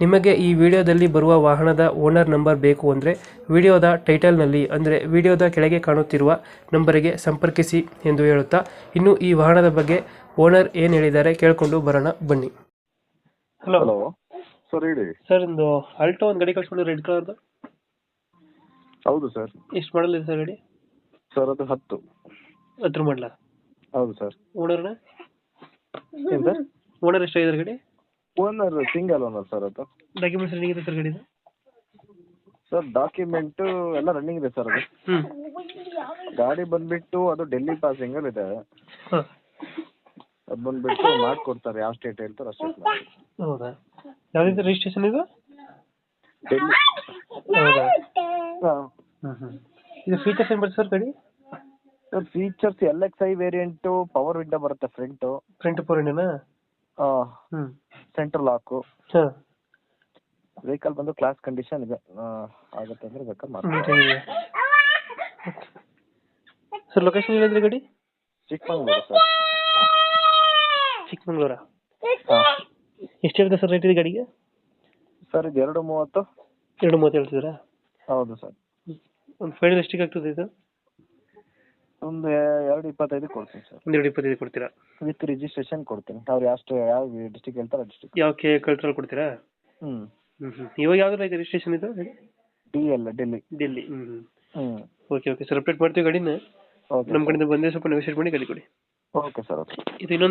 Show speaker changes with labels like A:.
A: ನಿಮಗೆ ಈ ವಿಡಿಯೋದಲ್ಲಿ ಬರುವ ವಾಹನದ ಓನರ್ ನಂಬರ್ ಬೇಕು ಅಂದರೆ ವಿಡಿಯೋದ ಟೈಟಲ್ನಲ್ಲಿ ಅಂದರೆ ವಿಡಿಯೋದ ಕೆಳಗೆ ಕಾಣುತ್ತಿರುವ ನಂಬರಿಗೆ ಸಂಪರ್ಕಿಸಿ ಎಂದು ಹೇಳುತ್ತಾ ಇನ್ನು ಈ ವಾಹನದ ಬಗ್ಗೆ ಓನರ್ ಏನು ಹೇಳಿದ್ದಾರೆ ಕೇಳಿಕೊಂಡು ಬರೋಣ ಬನ್ನಿ. ಹಲೋ
B: ಹಲೋ ಸರ್ ಹೇಳಿ.
A: ಸರ್ ಒಂದು ಅಲ್ಟೋ ಒಂದು ಗಡಿ ಕಳಿಸ್ಕೊಂಡು ರೆಡ್ ಕಲರ್ದು
B: ಹೌದು ಸರ್
A: ಎಷ್ಟು ಮಾಡಲ್ ಇದೆ ಸರ್ ಗಾಡಿ?
B: ಸರ್ ಅದು ಹತ್ತು.
A: ಹತ್ರ ಮಾಡಲ?
B: ಹೌದು ಸರ್
A: ಓನರ್ನ
B: ಏನು ಸರ್
A: ಓನರ್ ಎಷ್ಟಾಗಿದೆ ಗಾಡಿ?
B: ಓನರ್ ಸಿಂಗಲ್ ಓನರ್ ಸರ್ ಅದು.
A: ಡಾಕ್ಯುಮೆಂಟ್ಸ್ ರೆಡಿ ಇದೆ ಸರ್ ಗಾಡಿದು?
B: ಸರ್ ಡಾಕ್ಯುಮೆಂಟು ಎಲ್ಲ ರನ್ನಿಂಗ್ ಇದೆ ಸರ್ ಅದು.
A: ಹ್ಞೂ
B: ಗಾಡಿ ಬಂದ್ಬಿಟ್ಟು ಅದು ಡೆಲ್ಲಿ ಪಾಸಿಂಗಲ್ಲಿ ಇದೆ.
A: ಹಾಂ.
B: ಅದು ಬಂದ್ಬಿಟ್ಟು ಮಾಡ್ಕೊಡ್ತಾರೆ ಯಾವ ಸ್ಟೇಟ್ ಹೇಳ್ತಾರೆ ಆ ಸ್ಟೇಟ್
A: ಹೌದಾ? ಯಾವ್ದಿದೆ ರಿಜಿಸ್ಟ್ರೇಷನ್ ಇದು?
B: ಡೆಲ್ಲಿ
A: ಹೌದಾ?
B: ಹಾಂ.
A: ಹ್ಞೂ ಹ್ಞೂ ಇದು ಫೀಚರ್ಸ್ ಏನು ಬರುತ್ತೆ ಸರ್ ಗಾಡಿ?
B: Sir features L X I variant power window ಬರುತ್ತೆ ಫ್ರಂಟು
A: ಫ್ರಂಟ್ ಫೋರ್ ಹ್ಮ್. ಹ್ಞೂ
B: ಸೆಂಟ್ರಲ್ ಲಾಕು
A: ಸರ್
B: ವೆಹಿಕಲ್ ಬಂದು ಕ್ಲಾಸ್ ಕಂಡೀಷನ್ ಇದೆ. ಆಗುತ್ತೆ ಅಂದ್ರೆ ಬೇಕಾದ್ರೆ ಮಾಡಿ
A: ಸರ್. ಲೊಕೇಶನ್ ಹೇಳಿದ್ರೆ ಗಾಡಿ?
B: ಚಿಕ್ಕಮಂಗ್ಳೂರು ಸರ್.
A: ಚಿಕ್ಕಮಂಗ್ಳೂರ? ಎಷ್ಟು ಹೇಳಿದೆ ಸರ್ ರೇಟ್ ಇದೆ ಗಾಡಿಗೆ?
B: ಸರ್ ಇದು ಎರಡು ಮೂವತ್ತು.
A: ಎರಡು ಮೂವತ್ತು ಹೇಳ್ತಿದ್ದೀರಾ?
B: ಹೌದು ಸರ್.
A: ಒಂದು ಫೈನಲ್ ಎಷ್ಟಿಗೆ ಆಗ್ತದೆ ಇದು?
B: ಒಂದು ಎರಡು ಇಪ್ಪತ್ತೈದು ಕೊಡ್ತೀನಿ ಸರ್.
A: ಒಂದು ಎರಡು ಇಪ್ಪತ್ತೈದು ಕೊಡ್ತೀರಾ?
B: ವಿತ್ ರಿಜಿಸ್ಟ್ರೇಷನ್ ಕೊಡ್ತೀನಿ. ಅವ್ರು ಯಾವ ಯಾವ ಡಿಸ್ಟಿಕ್ ಹೇಳ್ತಾರೆ ಡಿಸ್ಟಿಕ್
A: ಯಾವ ಕೆ ಕಲ್ಚರಲ್ ಕೊಡ್ತೀರಾ
B: ಹ್ಞೂ
A: ಹ್ಞೂ ಇವಾಗ ಯಾವ್ದು ಐತೆ ರಿಜಿಸ್ಟ್ರೇಷನ್ ಇದು?
B: D L Delhi.
A: ಡೆಲ್ಲಿ ಹ್ಮ್ ಹ್ಮ್.
B: ಹ್ಞೂ
A: ಓಕೆ ಓಕೆ. ಸರ್ ಅಪ್ಡೇಟ್ ಮಾಡ್ತೀವಿ ಗಾಡಿನ
B: ಓಕೆ
A: ನಮ್ಮ ಕಡೆಯಿಂದ ಬಂದರೆ ಸ್ವಲ್ಪ ನೆಗೋಷಿಯೇಟ್ ಮಾಡಿ ಗಾಡಿ ಕೊಡಿ
B: ಓಕೆ ಸರ್ ಓಕೆ.
A: ಇದು ಇನ್ನೊಂದು